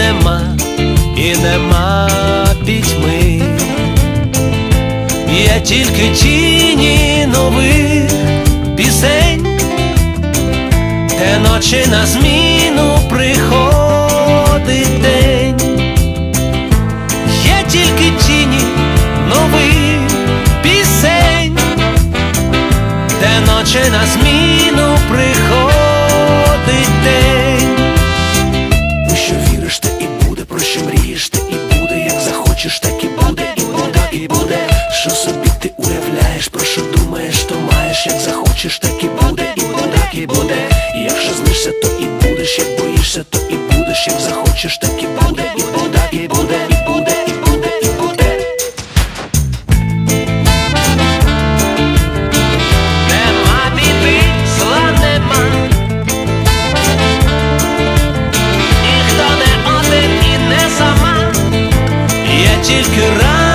Нема і нема пітьми, є тільки тіні нових пісень, де ночі на зміну приходить день, є тільки тіні нових пісень де ночі на зміну приходить день. Як захочеш, так і буде, і буде, і буде. Що собі ти уявляєш, про що думаєш, то маєш, як захочеш, так і буде, і буде, і буде. І якщо знишся, то і будеш, як боїшся, то і будеш, як захочеш, так і буде, і буде, Є тільки